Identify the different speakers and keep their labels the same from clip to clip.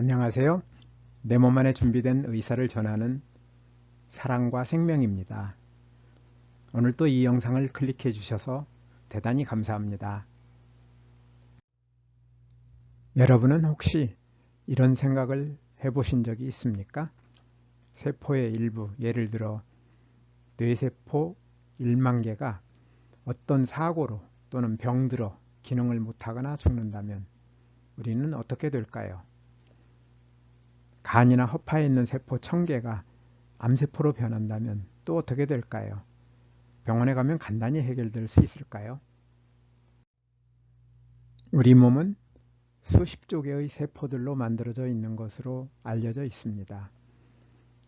Speaker 1: 안녕하세요. 내 몸 안에 준비된 의사를 전하는 사랑과 생명입니다. 오늘 또 이 영상을 클릭해 주셔서 대단히 감사합니다. 여러분은 혹시 이런 생각을 해보신 적이 있습니까? 세포의 일부, 예를 들어 뇌세포 1만 개가 어떤 사고로 또는 병들어 기능을 못하거나 죽는다면 우리는 어떻게 될까요? 간이나 허파에 있는 세포 1000개가 암세포로 변한다면 또 어떻게 될까요? 병원에 가면 간단히 해결될 수 있을까요? 우리 몸은 수십 조 개의 세포들로 만들어져 있는 것으로 알려져 있습니다.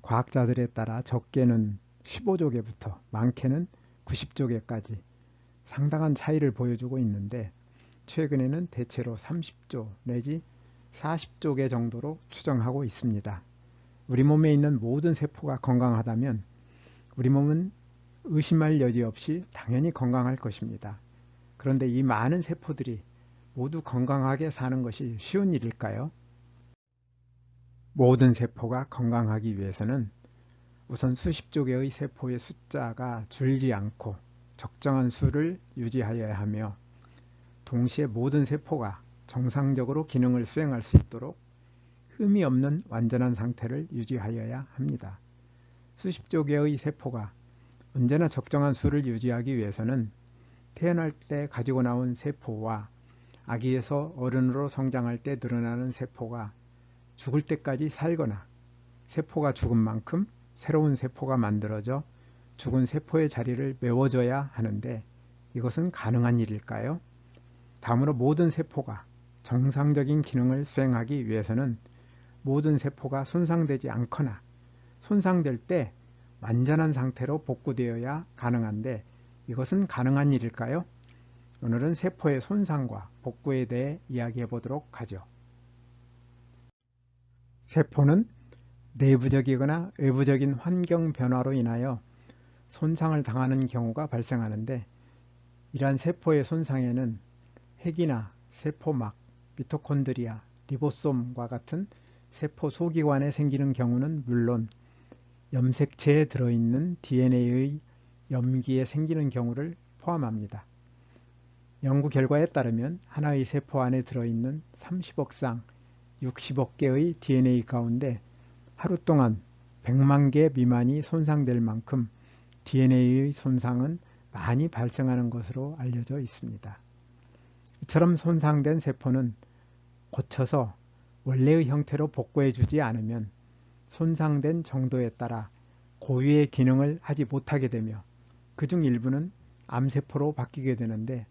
Speaker 1: 과학자들에 따라 적게는 15조 개부터 많게는 90조 개까지 상당한 차이를 보여주고 있는데 최근에는 대체로 30조 내지 40조 개 정도로 추정하고 있습니다. 우리 몸에 있는 모든 세포가 건강하다면 우리 몸은 의심할 여지 없이 당연히 건강할 것입니다. 그런데 이 많은 세포들이 모두 건강하게 사는 것이 쉬운 일일까요? 모든 세포가 건강하기 위해서는 우선 수십 조 개의 세포의 숫자가 줄지 않고 적정한 수를 유지하여야 하며 동시에 모든 세포가 정상적으로 기능을 수행할 수 있도록 흠이 없는 완전한 상태를 유지하여야 합니다. 수십 조 개의 세포가 언제나 적정한 수를 유지하기 위해서는 태어날 때 가지고 나온 세포와 아기에서 어른으로 성장할 때 늘어나는 세포가 죽을 때까지 살거나 세포가 죽은 만큼 새로운 세포가 만들어져 죽은 세포의 자리를 메워줘야 하는데 이것은 가능한 일일까요? 다음으로 모든 세포가 정상적인 기능을 수행하기 위해서는 모든 세포가 손상되지 않거나 손상될 때 완전한 상태로 복구되어야 가능한데 이것은 가능한 일일까요? 오늘은 세포의 손상과 복구에 대해 이야기해 보도록 하죠. 세포는 내부적이거나 외부적인 환경 변화로 인하여 손상을 당하는 경우가 발생하는데 이러한 세포의 손상에는 핵이나 세포막, 미토콘드리아, 리보솜과 같은 세포 소기관에 생기는 경우는 물론 염색체에 들어있는 DNA의 염기에 생기는 경우를 포함합니다. 연구 결과에 따르면 하나의 세포 안에 들어있는 30억 쌍, 60억 개의 DNA 가운데 하루 동안 100만 개 미만이 손상될 만큼 DNA의 손상은 많이 발생하는 것으로 알려져 있습니다. 이처럼 손상된 세포는 고쳐서 원래의 형태로 복구해 주지 않으면 손상된 정도에 따라 고유의 기능을 하지 못하게 되며 그 중 일부는 암세포로 바뀌게 되는데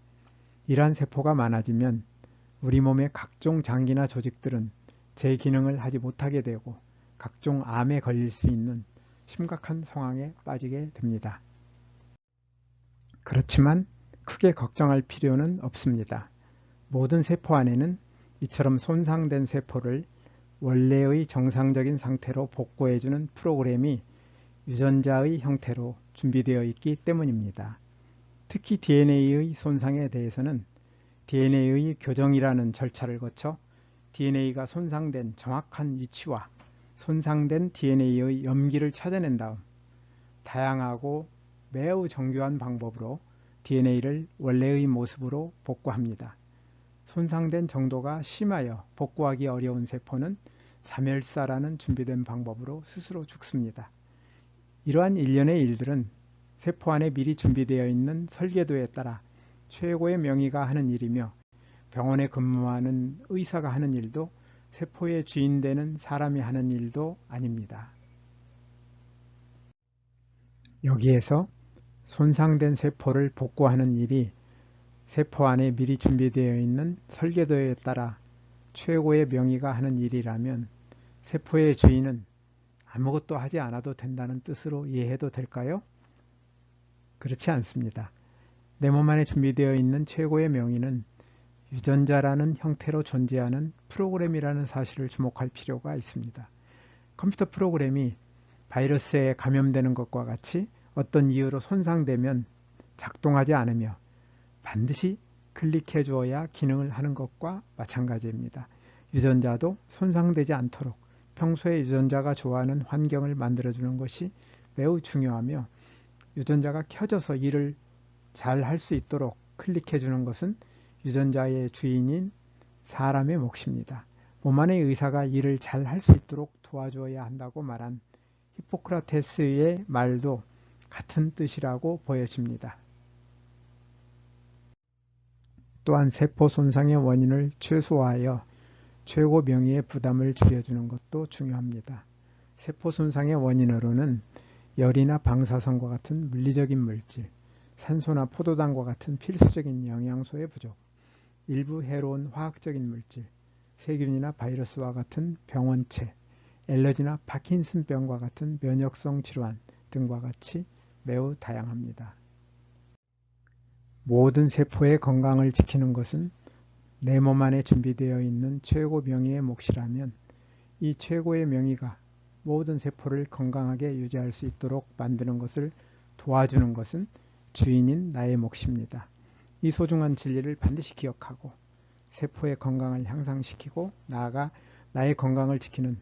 Speaker 1: 이러한 세포가 많아지면 우리 몸의 각종 장기나 조직들은 제 기능을 하지 못하게 되고 각종 암에 걸릴 수 있는 심각한 상황에 빠지게 됩니다. 그렇지만 크게 걱정할 필요는 없습니다. 모든 세포 안에는 이처럼 손상된 세포를 원래의 정상적인 상태로 복구해주는 프로그램이 유전자의 형태로 준비되어 있기 때문입니다. 특히 DNA의 손상에 대해서는 DNA의 교정이라는 절차를 거쳐 DNA가 손상된 정확한 위치와 손상된 DNA의 염기를 찾아낸 다음 다양하고 매우 정교한 방법으로 DNA를 원래의 모습으로 복구합니다. 손상된 정도가 심하여 복구하기 어려운 세포는 자멸사라는 준비된 방법으로 스스로 죽습니다. 이러한 일련의 일들은 세포 안에 미리 준비되어 있는 설계도에 따라 최고의 명의가 하는 일이며 병원에 근무하는 의사가 하는 일도 세포의 주인 되는 사람이 하는 일도 아닙니다. 여기에서 손상된 세포를 복구하는 일이 세포 안에 미리 준비되어 있는 설계도에 따라 최고의 명의가 하는 일이라면 세포의 주인은 아무것도 하지 않아도 된다는 뜻으로 이해해도 될까요? 그렇지 않습니다. 내 몸 안에 준비되어 있는 최고의 명의는 유전자라는 형태로 존재하는 프로그램이라는 사실을 주목할 필요가 있습니다. 컴퓨터 프로그램이 바이러스에 감염되는 것과 같이 어떤 이유로 손상되면 작동하지 않으며 반드시 클릭해 주어야 기능을 하는 것과 마찬가지입니다. 유전자도 손상되지 않도록 평소에 유전자가 좋아하는 환경을 만들어주는 것이 매우 중요하며 유전자가 켜져서 일을 잘 할 수 있도록 클릭해 주는 것은 유전자의 주인인 사람의 몫입니다. 몸 안의 의사가 일을 잘 할 수 있도록 도와줘야 한다고 말한 히포크라테스의 말도 같은 뜻이라고 보여집니다. 또한 세포 손상의 원인을 최소화하여 최고 명의의 부담을 줄여주는 것도 중요합니다. 세포 손상의 원인으로는 열이나 방사선과 같은 물리적인 물질, 산소나 포도당과 같은 필수적인 영양소의 부족, 일부 해로운 화학적인 물질, 세균이나 바이러스와 같은 병원체, 엘러지나 파킨슨병과 같은 면역성 질환 등과 같이 매우 다양합니다. 모든 세포의 건강을 지키는 것은 내 몸 안에 준비되어 있는 최고 명의의 몫이라면 이 최고의 명의가 모든 세포를 건강하게 유지할 수 있도록 만드는 것을 도와주는 것은 주인인 나의 몫입니다. 이 소중한 진리를 반드시 기억하고 세포의 건강을 향상시키고 나아가 나의 건강을 지키는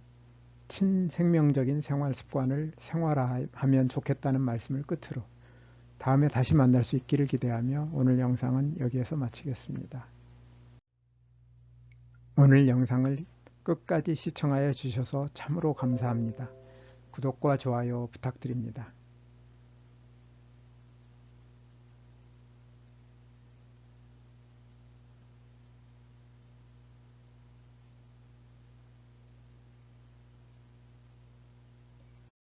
Speaker 1: 친생명적인 생활 습관을 생활화하면 좋겠다는 말씀을 끝으로 다음에 다시 만날 수 있기를 기대하며 오늘 영상은 여기에서 마치겠습니다. 오늘 영상을 끝까지 시청하여 주셔서 참으로 감사합니다. 구독과 좋아요 부탁드립니다.